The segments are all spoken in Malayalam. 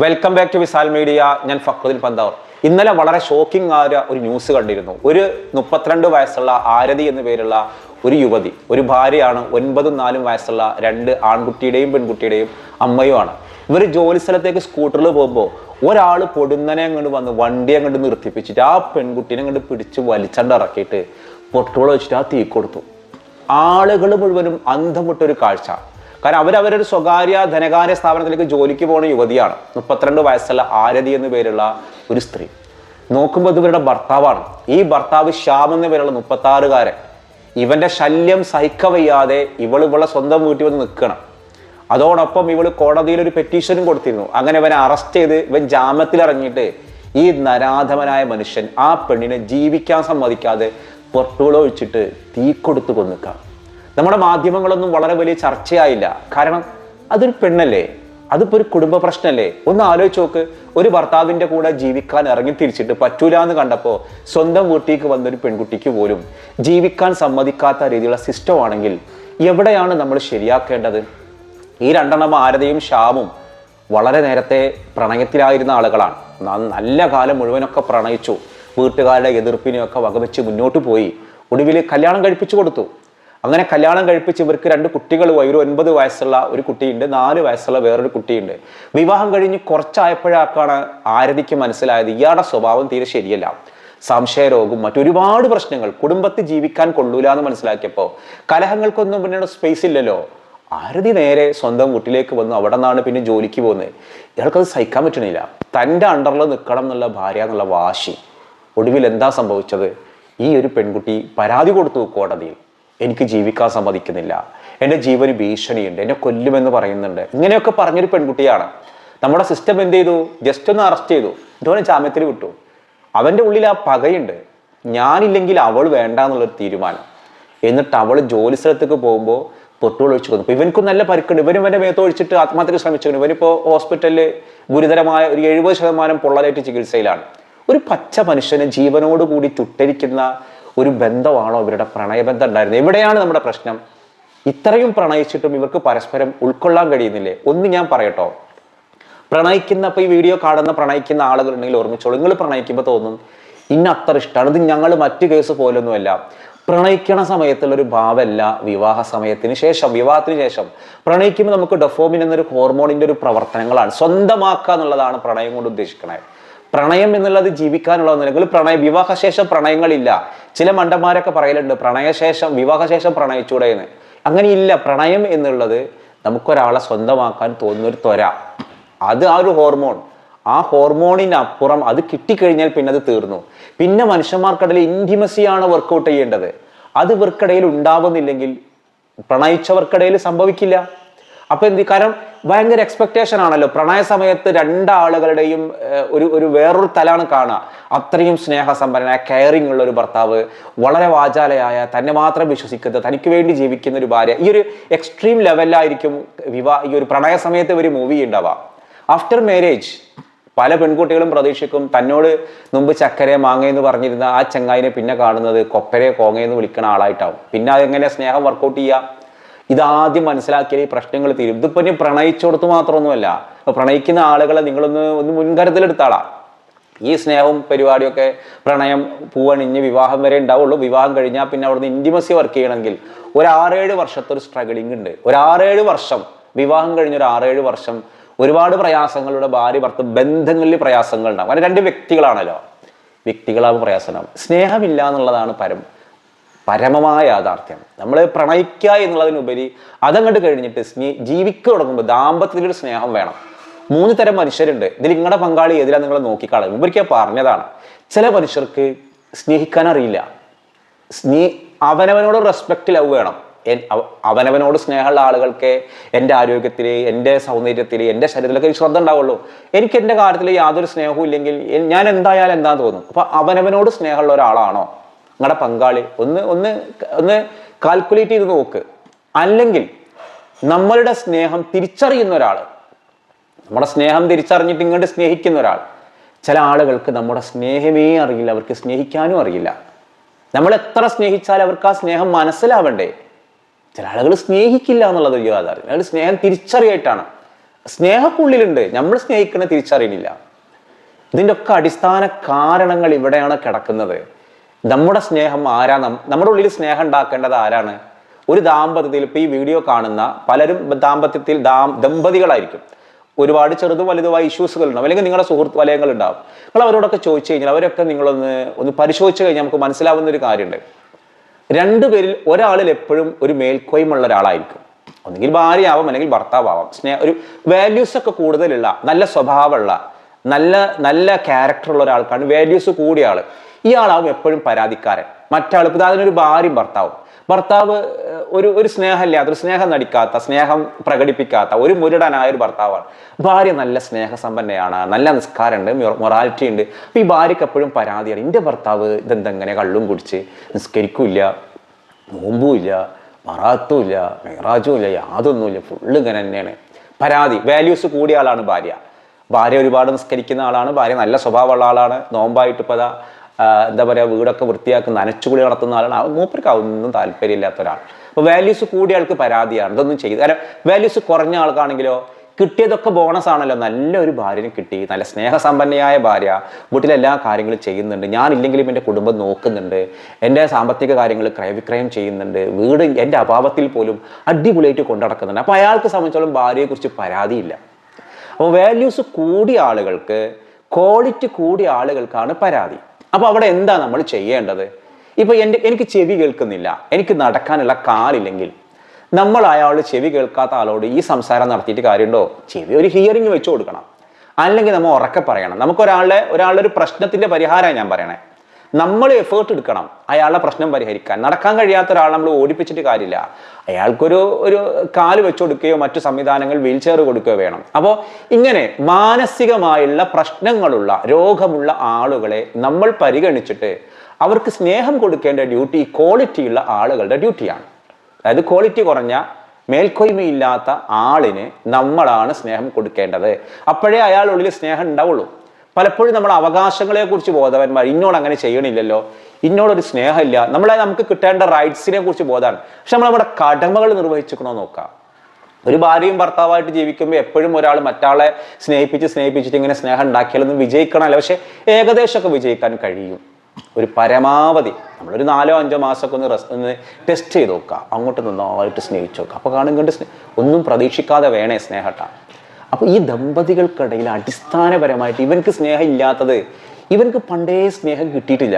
Welcome back to Visal media ഞാൻ ഫക്രുദ്ദീൻ പന്താവർ. ഇന്നലെ വളരെ ഷോക്കിംഗ് ആയ ഒരു ന്യൂസ് കണ്ടിരുന്നു. ഒരു മുപ്പത്തിരണ്ട് വയസ്സുള്ള ആരതി എന്ന പേരുള്ള ഒരു യുവതി ഒരു ഭാര്യയാണ് ഒൻപതും നാലും വയസ്സുള്ള രണ്ട് ആൺകുട്ടിയുടെയും പെൺകുട്ടിയുടെയും അമ്മയുമാണ്. ഇവർ ജോലി സ്ഥലത്തേക്ക് സ്കൂട്ടറിൽ പോകുമ്പോൾ ഒരാൾ പൊടുന്നനെ അങ്ങോട്ട് വന്ന് വണ്ടി അങ്ങോട്ട് നിർത്തിപ്പിച്ചിട്ട് ആ പെൺകുട്ടീനെ അങ്ങോട്ട് പിടിച്ച് വലിച്ചണ്ട് ഇറക്കിയിട്ട് പൊട്ടോളം വെച്ചിട്ട് ആ തീ കൊടുത്തു. ആളുകൾ മുഴുവനും അന്തം വിട്ടൊരു കാഴ്ച. കാരണം അവരവരൊരു സ്വകാര്യ ധനകാര്യ സ്ഥാപനത്തിലേക്ക് ജോലിക്ക് പോകുന്ന യുവതിയാണ്. മുപ്പത്തിരണ്ട് വയസ്സുള്ള ആരതി എന്ന പേരുള്ള ഒരു സ്ത്രീ. നോക്കുമ്പോൾ ഇവരുടെ ഭർത്താവാണ്. ഈ ഭർത്താവ് ശ്യാം എന്ന പേരുള്ള മുപ്പത്തി ആറുകാരൻ ഇവന്റെ ശല്യം സഹിക്കവയ്യാതെ ഇവൾ ഇവളെ സ്വന്തം വീട്ടിൽ വന്ന് നിൽക്കണം. അതോടൊപ്പം ഇവൾ കോടതിയിൽ ഒരു പെറ്റീഷനും കൊടുത്തിരുന്നു. അങ്ങനെ ഇവനെ അറസ്റ്റ് ചെയ്ത് ഇവൻ ജാമ്യത്തിൽ ഇറങ്ങിയിട്ട് ഈ നരാധമനായ മനുഷ്യൻ ആ പെണ്ണിനെ ജീവിക്കാൻ സമ്മതിക്കാതെ പൊട്ടുകളൊഴിച്ചിട്ട് തീ കൊടുത്തു കൊന്നിക്കാം നമ്മുടെ മാധ്യമങ്ങളൊന്നും വളരെ വലിയ ചർച്ചയായില്ല. കാരണം അതൊരു പെണ്ണല്ലേ? അതിപ്പോ ഒരു കുടുംബ പ്രശ്നമല്ലേ ഒന്ന് ആലോചിച്ച് നോക്ക്. ഒരു ഭർത്താവിന്റെ കൂടെ ജീവിക്കാൻ ഇറങ്ങി തിരിച്ചിട്ട് പറ്റൂല എന്ന് കണ്ടപ്പോൾ സ്വന്തം വീട്ടിലേക്ക് വന്നൊരു പെൺകുട്ടിക്ക് പോലും ജീവിക്കാൻ സമ്മതിക്കാത്ത രീതിയിലുള്ള സിസ്റ്റം ആണെങ്കിൽ എവിടെയാണ് നമ്മൾ ശരിയാക്കേണ്ടത്? ഈ രണ്ടെണ്ണം ആരതയും ശ്യാമും വളരെ നേരത്തെ പ്രണയത്തിലായിരുന്ന ആളുകളാണ്. നല്ല കാലം മുഴുവനൊക്കെ പ്രണയിച്ചു. വീട്ടുകാരുടെ എതിർപ്പിനെയൊക്കെ വകവെച്ച് മുന്നോട്ട് പോയി. ഒടുവിൽ കല്യാണം കഴിപ്പിച്ചു കൊടുത്തു. അങ്ങനെ കല്യാണം കഴിപ്പിച്ച് ഇവർക്ക് രണ്ട് കുട്ടികൾ ഒരു ഒൻപത് വയസ്സുള്ള ഒരു കുട്ടിയുണ്ട് നാല് വയസ്സുള്ള വേറൊരു കുട്ടിയുണ്ട്. വിവാഹം കഴിഞ്ഞ് കുറച്ചായപ്പോഴാക്കാണ് ആരതിക്ക് മനസ്സിലായത് ഇയാളുടെ സ്വഭാവം തീരെ ശരിയല്ല. സംശയരോഗം മറ്റൊരുപാട് പ്രശ്നങ്ങൾ. കുടുംബത്തിൽ ജീവിക്കാൻ കൊള്ളൂല എന്ന് മനസ്സിലാക്കിയപ്പോൾ കലഹങ്ങൾക്കൊന്നും പിന്നീട് സ്പേസ് ഇല്ലല്ലോ. ആരതി നേരെ സ്വന്തം വീട്ടിലേക്ക് വന്നു അവിടെ നിന്നാണ് പിന്നെ ജോലിക്ക് പോകുന്നത്. ഇയാൾക്കത് സഹിക്കാൻ പറ്റണില്ല. തന്റെ അണ്ടറിൽ നിൽക്കണം എന്നുള്ള ഭാര്യ എന്നുള്ള വാശി. ഒടുവിൽ എന്താ സംഭവിച്ചത്? ഈ ഒരു പെൺകുട്ടി പരാതി കൊടുത്തു കോടതിയിൽ. എനിക്ക് ജീവിക്കാൻ സമ്മതിക്കുന്നില്ല. എന്റെ ജീവന് ഭീഷണിയുണ്ട്. എന്നെ കൊല്ലുമെന്ന് പറയുന്നുണ്ട്. ഇങ്ങനെയൊക്കെ പറഞ്ഞൊരു പെൺകുട്ടിയാണ്. നമ്മുടെ സിസ്റ്റം എന്ത് ചെയ്തു? ജസ്റ്റ് ഒന്ന് അറസ്റ്റ് ചെയ്തു. ഇതുപോലെ ജാമ്യത്തിൽ വിട്ടു. അവന്റെ ഉള്ളിൽ ആ പകയുണ്ട്. ഞാനില്ലെങ്കിൽ അവൾ വേണ്ട എന്നുള്ളൊരു തീരുമാനം. എന്നിട്ട് അവൾ ജോലി സ്ഥലത്തേക്ക് പോകുമ്പോൾ പൊട്ടുകൾ ഒഴിച്ചു കൊന്നു അപ്പോൾ ഇവനക്കും നല്ല പരിക്കുണ്ട്. ഇവനും ഇവന്റെ മേത്ത് ഒഴിച്ചിട്ട് ആത്മഹത്യക്ക് ശ്രമിച്ചു ഇവനിപ്പോൾ ഹോസ്പിറ്റലിൽ ഗുരുതരമായ ഒരു എഴുപത് ശതമാനം പൊള്ളലേറ്റ് ചികിത്സയിലാണ്. ഒരു പച്ച മനുഷ്യനെ ജീവനോട് കൂടി ചുട്ടരിക്കുന്ന ഒരു ബന്ധമാണോ ഇവരുടെ പ്രണയബന്ധം ഉണ്ടായിരുന്നത്? എവിടെയാണ് നമ്മുടെ പ്രശ്നം? ഇത്രയും പ്രണയിച്ചിട്ടും ഇവർക്ക് പരസ്പരം ഉൾക്കൊള്ളാൻ കഴിയുന്നില്ലേ? ഒന്ന് ഞാൻ പറയട്ടോ. പ്രണയിക്കുന്ന ഇപ്പൊ ഈ വീഡിയോ കാണുന്ന പ്രണയിക്കുന്ന ആളുകൾ ഉണ്ടെങ്കിൽ ഓർമ്മിച്ചോളൂ. നിങ്ങൾ പ്രണയിക്കുമ്പോൾ തോന്നും ഇന്ന അത്ര ഇഷ്ടമാണ് ഇത് ഞങ്ങൾ മറ്റു കേസ് പോലൊന്നുമല്ല. പ്രണയിക്കണ സമയത്തുള്ള ഒരു ഭാവമല്ല വിവാഹ സമയത്തിന് ശേഷം വിവാഹത്തിന് ശേഷം. പ്രണയിക്കുമ്പോൾ നമുക്ക് ഡൊഫോമിൻ എന്നൊരു ഹോർമോണിന്റെ ഒരു പ്രവർത്തനങ്ങളാണ്. സ്വന്തമാക്കുക എന്നുള്ളതാണ് പ്രണയം കൊണ്ട് ഉദ്ദേശിക്കുന്നത് പ്രണയം എന്നുള്ളത് ജീവിക്കാനുള്ള നിലകൾ പ്രണയ വിവാഹശേഷം പ്രണയങ്ങളില്ല. ചില മണ്ടന്മാരൊക്കെ പറയലുണ്ട് പ്രണയശേഷം വിവാഹശേഷം പ്രണയിച്ചൂടെ എന്ന് അങ്ങനെയില്ല പ്രണയം എന്നുള്ളത് നമുക്കൊരാളെ സ്വന്തമാക്കാൻ തോന്നുന്ന ഒരു ത്വര. അത് ആ ഒരു ഹോർമോൺ. ആ ഹോർമോണിനപ്പുറം അത് കിട്ടിക്കഴിഞ്ഞാൽ പിന്നെ അത് തീർന്നു. പിന്നെ മനുഷ്യന്മാർക്കിടയിൽ ഇന്റിമസിയാണ് വർക്കൗട്ട് ചെയ്യേണ്ടത്. അത് ഇവർക്കിടയിൽ ഉണ്ടാവുന്നില്ലെങ്കിൽ പ്രണയിച്ചവർക്കിടയിൽ സംഭവിക്കില്ല. അപ്പൊ എന്ത് കാരണം ഭയങ്കര എക്സ്പെക്ടേഷൻ ആണല്ലോ. പ്രണയ സമയത്ത് രണ്ടാളുകളുടെയും ഒരു ഒരു വേറൊരു തലാണ് കാണുക. അത്രയും സ്നേഹസമ്പന്നനായ കെയറിംഗ് ഉള്ള ഒരു ഭർത്താവ് വളരെ വാചാലയായ തന്നെ മാത്രം വിശ്വസിക്കുന്ന തനിക്ക് വേണ്ടി ജീവിക്കുന്ന ഒരു ഭാര്യ. ഈ ഒരു എക്സ്ട്രീം ലെവലിലായിരിക്കും വിവാഹ ഈ ഒരു പ്രണയ സമയത്ത് ഒരു മൂവി ഉണ്ടാവുക ആഫ്റ്റർ മാരേജ് പല പെൺകുട്ടികളും പ്രതീക്ഷിക്കും തന്നോട് മുമ്പ് ചക്കരെ മാങ്ങയെന്ന് പറഞ്ഞിരുന്ന ആ ചങ്ങായിനെ പിന്നെ കാണുന്നത് കൊപ്പരെ കോങ്ങയെന്ന് വിളിക്കുന്ന ആളായിട്ടാവും. പിന്നെ അതെങ്ങനെ സ്നേഹം വർക്കൗട്ട് ചെയ്യാം? ഇതാദ്യം മനസ്സിലാക്കിയാൽ ഈ പ്രശ്നങ്ങൾ തീരും. ഇതിപ്പോ ഇനി പ്രണയിച്ചോടത്ത് മാത്രമൊന്നുമല്ല. പ്രണയിക്കുന്ന ആളുകളെ നിങ്ങളൊന്ന് ഒന്ന് മുൻകരുതലെടുത്താളാ. ഈ സ്നേഹവും പരിപാടിയൊക്കെ പ്രണയം പൂവണിഞ്ഞ് വിവാഹം വരെ ഉണ്ടാവുള്ളൂ. വിവാഹം കഴിഞ്ഞാൽ പിന്നെ അവിടുന്ന് ഇന്റിമസി വർക്ക് ചെയ്യണമെങ്കിൽ ഒരു ആറേഴ് വർഷത്തെ ഒരു സ്ട്രഗിളിംഗ് ഉണ്ട്. ഒരു ആറേഴ് വർഷം വിവാഹം കഴിഞ്ഞ ഒരു ആറേഴ് വർഷം ഒരുപാട് പ്രയാസങ്ങളുടെ ഭാര്യ ഭർത്ത ബന്ധങ്ങളിൽ പ്രയാസങ്ങൾ ഉണ്ടാകും അങ്ങനെ രണ്ട് വ്യക്തികളാണല്ലോ. വ്യക്തികളാവും പ്രയാസമുണ്ടാവും സ്നേഹമില്ല എന്നുള്ളതാണ് പരം. പരമമായ യാഥാർത്ഥ്യം. നമ്മൾ പ്രണയിക്കുക എന്നുള്ളതിനുപരി അതങ്ങോട്ട് കഴിഞ്ഞിട്ട് സ്നേ ജീവിക്കുക തുടങ്ങുമ്പോൾ ദാമ്പത്യത്തിലൊരു സ്നേഹം വേണം. മൂന്ന് തരം മനുഷ്യരുണ്ട്. ഇതിൽ നിങ്ങളുടെ പങ്കാളി ഏതിലാ നിങ്ങൾ നോക്കിക്കാളെ ഉപരിക്ക പറഞ്ഞതാണ്. ചില മനുഷ്യർക്ക് സ്നേഹിക്കാൻ അറിയില്ല. സ്നേ അവനവനോട് റെസ്പെക്റ്റ് ലവ് വേണം. അവനവനോട് സ്നേഹമുള്ള ആളുകൾക്ക് എന്റെ ആരോഗ്യത്തിൽ എന്റെ സൗന്ദര്യത്തിൽ എന്റെ ശരീരത്തിലൊക്കെ ശ്രദ്ധ ഉണ്ടാവുള്ളൂ. എനിക്ക് എന്റെ കാര്യത്തിൽ യാതൊരു സ്നേഹവും ഇല്ലെങ്കിൽ ഞാൻ എന്തായാലും എന്താ തോന്നും. അപ്പൊ അവനവനോട് സ്നേഹമുള്ള ഒരാളാണോ? നിങ്ങളുടെ പങ്കാളി ഒന്ന് ഒന്ന് ഒന്ന് കാൽക്കുലേറ്റ് ചെയ്ത് നോക്ക്. അല്ലെങ്കിൽ നമ്മളുടെ സ്നേഹം തിരിച്ചറിയുന്ന ഒരാൾ നമ്മുടെ സ്നേഹം തിരിച്ചറിഞ്ഞിട്ട് ഇങ്ങോട്ട് സ്നേഹിക്കുന്ന ഒരാൾ ചില ആളുകൾക്ക് നമ്മുടെ സ്നേഹമേ അറിയില്ല അവർക്ക് സ്നേഹിക്കാനും അറിയില്ല. നമ്മൾ എത്ര സ്നേഹിച്ചാൽ അവർക്ക് ആ സ്നേഹം മനസ്സിലാവണ്ടേ? ചില ആളുകൾ സ്നേഹിക്കില്ല എന്നുള്ളത് ഒരു യാഥാർത്ഥ്യം. അയാൾ സ്നേഹം തിരിച്ചറിയായിട്ടാണ്. സ്നേഹക്കുള്ളിലുണ്ട്. നമ്മൾ സ്നേഹിക്കണ തിരിച്ചറിയുന്നില്ല. ഇതിന്റെ ഒക്കെ അടിസ്ഥാന കാരണങ്ങൾ ഇവിടെയാണ് കിടക്കുന്നത്. നമ്മുടെ സ്നേഹം ആരാ? നമ്മുടെ ഉള്ളിൽ സ്നേഹം ഉണ്ടാക്കേണ്ടത് ആരാണ്? ഒരു ദാമ്പത്യത്തിൽ ഇപ്പൊ ഈ വീഡിയോ കാണുന്ന പലരും ദാമ്പത്യത്തിൽ ദാം ദമ്പതികളായിരിക്കും. ഒരുപാട് ചെറുതും വലുതുമായ ഇഷ്യൂസുകൾ ഉണ്ടാവും അല്ലെങ്കിൽ നിങ്ങളുടെ സുഹൃത്ത് വലയങ്ങൾ ഉണ്ടാവും നിങ്ങൾ അവരോടൊക്കെ ചോദിച്ചു കഴിഞ്ഞാൽ അവരൊക്കെ നിങ്ങളൊന്ന് ഒന്ന് പരിശോധിച്ച് കഴിഞ്ഞാൽ നമുക്ക് മനസ്സിലാവുന്ന ഒരു കാര്യമുണ്ട്. രണ്ടുപേരിൽ ഒരാളിൽ എപ്പോഴും ഒരു മേൽക്കോയ്മുള്ള ഒരാളായിരിക്കും. ഒന്നുകിൽ ഭാര്യയാവാം അല്ലെങ്കിൽ ഭർത്താവാവാം. സ്നേഹ ഒരു വാല്യൂസ് ഒക്കെ കൂടുതലുള്ള നല്ല സ്വഭാവമുള്ള നല്ല നല്ല ക്യാരക്ടറുള്ള ഒരാൾക്കാണ് വാല്യൂസ് കൂടിയ ആൾ. ഇയാളാവും എപ്പോഴും പരാതിക്കാരൻ. മറ്റാൾ ഇപ്പം അതിനൊരു ഭാര്യയും ഭർത്താവും. ഭർത്താവ് ഒരു ഒരു സ്നേഹമില്ലാത്ത ഒരു സ്നേഹം നടിക്കാത്ത സ്നേഹം പ്രകടിപ്പിക്കാത്ത ഒരു മുരടനായ ഒരു ഭർത്താവാണ്. ഭാര്യ നല്ല സ്നേഹസമ്പന്നയാണ് നല്ല നിസ്കാരമുണ്ട് മൊറാലിറ്റി ഉണ്ട്. അപ്പം ഈ ഭാര്യയ്ക്ക് എപ്പോഴും പരാതിയാണ് എന്റെ ഭർത്താവ് ഇതെന്തെങ്ങനെ കള്ളും കുടിച്ച് നിസ്കരിക്കൂല്ല നോമ്പുമില്ല മറാത്തുമില്ല മറാത്തും ഇല്ല മെഹറാജും ഇല്ല യാതൊന്നുമില്ല ഫുള്ള് ഇങ്ങനെ തന്നെയാണ്. പരാതി വാല്യൂസ് കൂടിയ ആളാണ് ഭാര്യ. ഭാര്യ ഒരുപാട് നിസ്കരിക്കുന്ന ആളാണ് ഭാര്യ നല്ല സ്വഭാവമുള്ള ആളാണ് നോമ്പായിട്ട് ആ, എന്താ പറയുക വീടൊക്കെ വൃത്തിയാക്കുന്ന അനച്ചുകുളി നടത്തുന്ന ആളാണ്. മൂപ്പർക്ക് അതൊന്നും താല്പര്യമില്ലാത്ത ഒരാൾ അപ്പോൾ വാല്യൂസ് കൂടിയ ആൾക്ക് പരാതിയാണ്. ഇതൊന്നും ചെയ്ത് കാരണം വാല്യൂസ് കുറഞ്ഞ ആൾക്കാണെങ്കിലോ കിട്ടിയതൊക്കെ ബോണസ് ആണല്ലോ. നല്ലൊരു ഭാര്യനെ കിട്ടി. നല്ല സ്നേഹസമ്പന്നയായ ഭാര്യ. വീട്ടിലെല്ലാ കാര്യങ്ങളും ചെയ്യുന്നുണ്ട്. ഞാനില്ലെങ്കിലും എന്റെ കുടുംബം നോക്കുന്നുണ്ട്. എന്റെ സാമ്പത്തിക കാര്യങ്ങൾ ക്രയവിക്രയം ചെയ്യുന്നുണ്ട്. വീട് എന്റെ അഭാവത്തിൽ പോലും അടിപൊളിയായിട്ട് കൊണ്ടുനടക്കുന്നുണ്ട് അപ്പോൾ അയാൾക്ക് സംബന്ധിച്ചോളം ഭാര്യയെക്കുറിച്ച് പരാതിയില്ല. അപ്പോൾ വാല്യൂസ് കൂടിയ ആളുകൾക്ക് ക്വാളിറ്റി കൂടിയ ആളുകൾക്കാണ് പരാതി. അപ്പോൾ അവിടെ എന്താ നമ്മൾ ചെയ്യേണ്ടത്? ഇപ്പോൾ എന്റെ എനിക്ക് ചെവി കേൾക്കുന്നില്ല. എനിക്ക് നടക്കാനുള്ള കാലില്ലെങ്കിൽ. നമ്മൾ അയാൾ ചെവി കേൾക്കാത്ത ആളോട് ഈ സംസാരം നടത്തിയിട്ട് കാര്യമുണ്ടോ? ചെവി ഒരു ഹിയറിംഗ് വെച്ച് കൊടുക്കണം. അല്ലെങ്കിൽ നമ്മൾ ഉറക്കെ പറയണം. നമുക്കൊരാളുടെ ഒരാളുടെ ഒരു പ്രശ്നത്തിന്റെ പരിഹാരമാണ് ഞാൻ പറയണേ. നമ്മൾ എഫേർട്ട് എടുക്കണം അയാളുടെ പ്രശ്നം പരിഹരിക്കാൻ. നടക്കാൻ കഴിയാത്ത ഒരാളെ നമ്മൾ ഓടിപ്പിച്ചിട്ട് കാര്യമില്ല. അയാൾക്കൊരു ഒരു കാൽ വെച്ച് കൊടുക്കുകയോ മറ്റു സംവിധാനങ്ങൾ വീൽ ചെയർ കൊടുക്കുകയോ വേണം. അപ്പോൾ ഇങ്ങനെ മാനസികമായുള്ള പ്രശ്നങ്ങളുള്ള രോഗമുള്ള ആളുകളെ നമ്മൾ പരിഗണിച്ചിട്ട് അവർക്ക് സ്നേഹം കൊടുക്കേണ്ട ഡ്യൂട്ടി ക്വാളിറ്റിയുള്ള ആളുകളുടെ ഡ്യൂട്ടിയാണ് അതായത് ക്വാളിറ്റി കുറഞ്ഞ മേൽക്കൊയ്മയില്ലാത്ത ആളിന് നമ്മളാണ് സ്നേഹം കൊടുക്കേണ്ടത്. അപ്പോഴേ അയാളുള്ളിൽ സ്നേഹം ഉണ്ടാവുള്ളൂ. പലപ്പോഴും നമ്മൾ അവകാശങ്ങളെക്കുറിച്ച് ബോധവാന്മാർ ഇന്നോട് അങ്ങനെ ചെയ്യണില്ലല്ലോ. ഇന്നോടൊരു സ്നേഹമില്ല. നമ്മളെ നമുക്ക് കിട്ടേണ്ട റൈറ്റ്സിനെ കുറിച്ച് ബോധമാണ്. പക്ഷെ നമ്മൾ നമ്മുടെ കടമകൾ നിർവഹിച്ചിക്കണോ നോക്കാം. ഒരു ഭാര്യയും ഭർത്താവായിട്ട് ജീവിക്കുമ്പോൾ എപ്പോഴും ഒരാൾ മറ്റാളെ സ്നേഹിപ്പിച്ച് സ്നേഹിപ്പിച്ചിട്ട് ഇങ്ങനെ സ്നേഹം ഉണ്ടാക്കിയാലൊന്നും വിജയിക്കണമല്ല. പക്ഷെ ഏകദേശമൊക്കെ വിജയിക്കാൻ കഴിയും. ഒരു പരമാവധി നമ്മളൊരു നാലോ അഞ്ചോ മാസമൊക്കെ ഒന്ന് റെസ് ഒന്ന് ടെസ്റ്റ് ചെയ്ത് നോക്കുക അങ്ങോട്ട് നന്നായിട്ട് സ്നേഹിച്ച് നോക്കുക അപ്പോൾ കാണും കണ്ട് ഒന്നും പ്രതീക്ഷിക്കാതെ വേണേ സ്നേഹട്ടാ അപ്പോൾ ഈ ദമ്പതികൾക്കിടയിൽ അടിസ്ഥാനപരമായിട്ട് ഇവനക്ക് സ്നേഹം ഇല്ലാത്തത് ഇവനക്ക് പണ്ടേ സ്നേഹം കിട്ടിയിട്ടില്ല.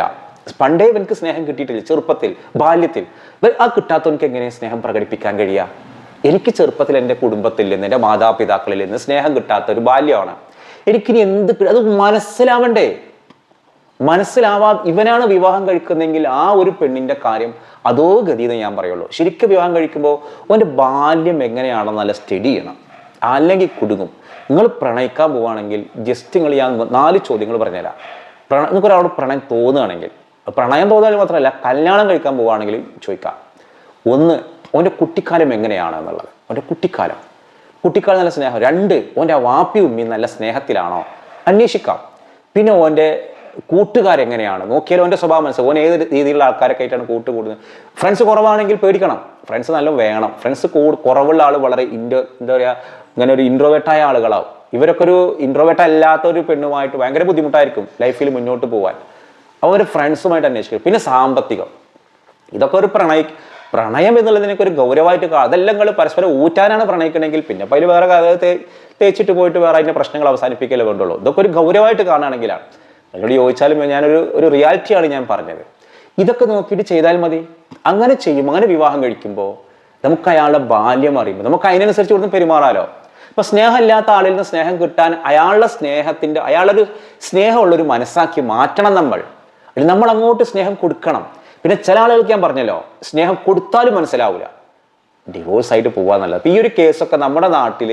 പണ്ടേ ഇവനക്ക് സ്നേഹം കിട്ടിയിട്ടില്ല ചെറുപ്പത്തിൽ ബാല്യത്തിൽ. ആ കിട്ടാത്തവനക്ക് എങ്ങനെ സ്നേഹം പ്രകടിപ്പിക്കാൻ കഴിയുക എനിക്ക് ചെറുപ്പത്തിൽ എന്റെ കുടുംബത്തിൽ നിന്ന് എന്റെ മാതാപിതാക്കളിൽ നിന്ന് സ്നേഹം കിട്ടാത്ത ഒരു ബാല്യമാണ്. എനിക്കിനി എന്ത് അത് മനസ്സിലാവണ്ടേ? മനസ്സിലാവാ ഇവനാണ് വിവാഹം കഴിക്കുന്നതെങ്കിൽ ആ ഒരു പെണ്ണിന്റെ കാര്യം അതോ ഗതിയെന്ന് ഞാൻ പറയുള്ളൂ. ശരിക്കും വിവാഹം കഴിക്കുമ്പോൾ അവന്റെ ബാല്യം എങ്ങനെയാണെന്ന് നല്ല സ്റ്റഡി ചെയ്യണം. അല്ലെങ്കിൽ കുടുങ്ങും. നിങ്ങൾ പ്രണയിക്കാൻ പോവുകയാണെങ്കിൽ ജസ്റ്റ് നിങ്ങൾ ഞാൻ നാല് ചോദ്യങ്ങൾ പറഞ്ഞുതരാം. പ്രണ നിങ്ങൾക്ക് ഒരാളോട് പ്രണയം തോന്നുകയാണെങ്കിൽ പ്രണയം തോന്നാൻ മാത്രമല്ല കല്യാണം കഴിക്കാൻ പോവുകയാണെങ്കിൽ ചോദിക്കാം. ഒന്ന് അവന്റെ കുട്ടിക്കാലം എങ്ങനെയാണ്? എന്നുള്ളത്. അവന്റെ കുട്ടിക്കാലം. കുട്ടിക്കാലം നല്ല സ്നേഹം. രണ്ട് ഓന്റെ വാപ്പി ഉമ്മി നല്ല സ്നേഹത്തിലാണോ? അന്വേഷിക്കാം. പിന്നെ ഓന്റെ കൂട്ടുകാരെങ്ങനെയാണ് നോക്കിയാലും ഓന്റെ സ്വഭാവം മനസ്സിലാവും. ഓൻ ഏത് രീതിയിലുള്ള ആൾക്കാരൊക്കെ ആയിട്ടാണ് കൂട്ട് കൂടുന്നത്. ഫ്രണ്ട്സ് കുറവാണെങ്കിൽ പേടിക്കണം. ഫ്രണ്ട്സ് നല്ല വേണം. ഫ്രണ്ട്സ് കൂടു കുറവുള്ള ആൾ വളരെ ഇൻഡോ എന്താ പറയുക ഇങ്ങനെ ഒരു ഇൻട്രോവേർട്ടായ ആളുകളാവും. ഇവരൊക്കെ ഒരു ഇൻട്രോവേർട്ട് അല്ലാത്ത ഒരു പെണ്ണുമായിട്ട് ഭയങ്കര ബുദ്ധിമുട്ടായിരിക്കും ലൈഫിൽ മുന്നോട്ട് പോകാൻ അവർ ഫ്രണ്ട്സുമായിട്ട് അന്വേഷിക്കും. പിന്നെ സാമ്പത്തികം. ഇതൊക്കെ ഒരു പ്രണയ പ്രണയം എന്നുള്ളതിനൊക്കെ ഒരു ഗൗരവമായിട്ട് അതെല്ലാം നിങ്ങൾ പരസ്പരം ഊറ്റാനാണ് പ്രണയിക്കണമെങ്കിൽ പിന്നെ അപ്പോൾ അതിൽ വേറെ കഥ തേച്ചിട്ട് പോയിട്ട് വേറെ അതിന്റെ പ്രശ്നങ്ങൾ അവസാനിപ്പിക്കലേ വേണ്ടുള്ളൂ. ഇതൊക്കെ ഒരു ഗൗരവമായിട്ട് കാണുകയാണെങ്കിലാണ് എന്നോട് ചോദിച്ചാലും ഞാനൊരു ഒരു റിയാലിറ്റിയാണ് ഞാൻ പറഞ്ഞത്. ഇതൊക്കെ നോക്കിയിട്ട് ചെയ്താൽ മതി. അങ്ങനെ ചെയ്യും അങ്ങനെ വിവാഹം കഴിക്കുമ്പോൾ നമുക്ക് അയാളുടെ ബാല്യം അറിയുമ്പോൾ നമുക്ക് അതിനനുസരിച്ച് ഇവിടുന്ന് പെരുമാറാലോ? ഇപ്പൊ സ്നേഹമില്ലാത്ത ആളിൽ നിന്ന് സ്നേഹം കിട്ടാൻ അയാളുടെ സ്നേഹത്തിന്റെ അയാളൊരു സ്നേഹമുള്ളൊരു മനസ്സാക്കി മാറ്റണം നമ്മൾ. അല്ലെങ്കിൽ നമ്മൾ അങ്ങോട്ട് സ്നേഹം കൊടുക്കണം. പിന്നെ ചില ആളുകൾക്ക് ഞാൻ പറഞ്ഞല്ലോ സ്നേഹം കൊടുത്താലും മനസ്സിലാവില്ല ഡിവോഴ്സ് ആയിട്ട് പോവാന്നല്ല അപ്പൊ ഈ ഒരു കേസൊക്കെ നമ്മുടെ നാട്ടിൽ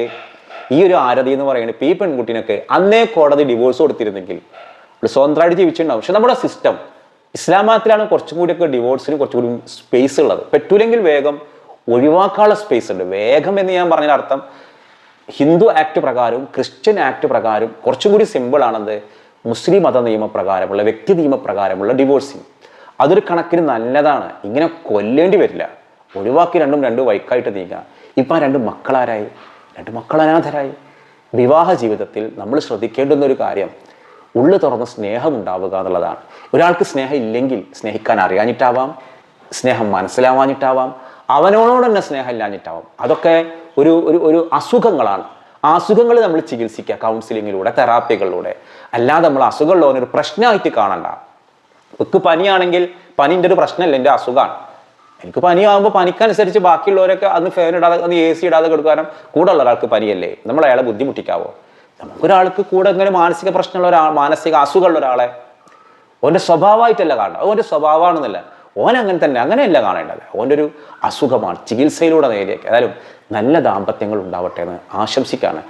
ഈ ഒരു ആരതി എന്ന് പറയുന്നത് പി ഈ പെൺകുട്ടിനൊക്കെ അന്നേ കോടതി ഡിവോഴ്സ് കൊടുത്തിരുന്നെങ്കിൽ സ്വന്തമായിട്ട് ജീവിച്ചിട്ടുണ്ടാവും. പക്ഷെ നമ്മുടെ സിസ്റ്റം ഇസ്ലാം മതത്തിലാണ് കുറച്ചും കൂടിയൊക്കെ ഡിവോഴ്സിന് കുറച്ചും കൂടി സ്പേസ് ഉള്ളത്. പറ്റൂലെങ്കിൽ വേഗം ഒഴിവാക്കാനുള്ള സ്പേസ് ഉണ്ട്. വേഗം എന്ന് ഞാൻ പറഞ്ഞ അർത്ഥം ഹിന്ദു ആക്ട് പ്രകാരവും ക്രിസ്ത്യൻ ആക്ട് പ്രകാരവും കുറച്ചും കൂടി സിമ്പിൾ ആണത് മുസ്ലിം മത നിയമപ്രകാരമുള്ള വ്യക്തി നിയമപ്രകാരമുള്ള ഡിവോഴ്സിങ്. അതൊരു കണക്കിന് നല്ലതാണ്. ഇങ്ങനെ കൊല്ലേണ്ടി വരില്ല. ഒഴിവാക്കി രണ്ടും രണ്ടും വൈക്കായിട്ട് നീങ്ങാം ഇപ്പം ആ രണ്ട് മക്കളാരായി? രണ്ട് മക്കൾ അനാഥരായി വിവാഹ ജീവിതത്തിൽ നമ്മൾ ശ്രദ്ധിക്കേണ്ടുന്ന ഒരു കാര്യം ഉള്ളു തുറന്ന് സ്നേഹം ഉണ്ടാവുക എന്നുള്ളതാണ്. ഒരാൾക്ക് സ്നേഹം ഇല്ലെങ്കിൽ സ്നേഹിക്കാൻ അറിയാഞ്ഞിട്ടാവാം സ്നേഹം മനസ്സിലാവാഞ്ഞിട്ടാവാം അവനോട് തന്നെ സ്നേഹം ഇല്ലാഞ്ഞിട്ടാവാം. അതൊക്കെ ഒരു ഒരു ഒരു അസുഖങ്ങളാണ്. ആ അസുഖങ്ങൾ നമ്മൾ ചികിത്സിക്കുക കൗൺസിലിങ്ങിലൂടെ തെറാപ്പികളിലൂടെ അല്ലാതെ നമ്മൾ അസുഖമുള്ളവനെ ഒരു പ്രശ്നമായിട്ട് കാണണ്ട. എനിക്ക് പനിയാണെങ്കിൽ പനിന്റെ ഒരു പ്രശ്നമല്ല എന്റെ അസുഖമാണ്. എനിക്ക് പനിയാകുമ്പോൾ പനിക്കനുസരിച്ച് ബാക്കിയുള്ളവരൊക്കെ അന്ന് ഫാൻ ഇടാതെ അന്ന് എ സി ഇടാതെ കൊടുക്കാനും കൂടെ ഉള്ള ഒരാൾക്ക് പനിയല്ലേ? നമ്മൾ അയാളെ ബുദ്ധിമുട്ടിക്കാവോ? നമുക്കൊരാൾക്ക് കൂടെ ഇങ്ങനെ മാനസിക പ്രശ്നമുള്ള ഒരാൾ മാനസിക അസുഖമുള്ള ഒരാളെ ഓന്റെ സ്വഭാവമായിട്ടല്ല കാണണം ഓന്റെ സ്വഭാവമാണെന്നല്ല. ഓൻ അങ്ങനെ തന്നെ അങ്ങനെയല്ല കാണേണ്ടത്. ഓന്റെ ഒരു അസുഖമാണ് ചികിത്സയിലൂടെ നേടിയേക്ക് ഏതായാലും നല്ല ദാമ്പത്യങ്ങൾ ഉണ്ടാവട്ടെ എന്ന് ആശംസിക്കാണ്.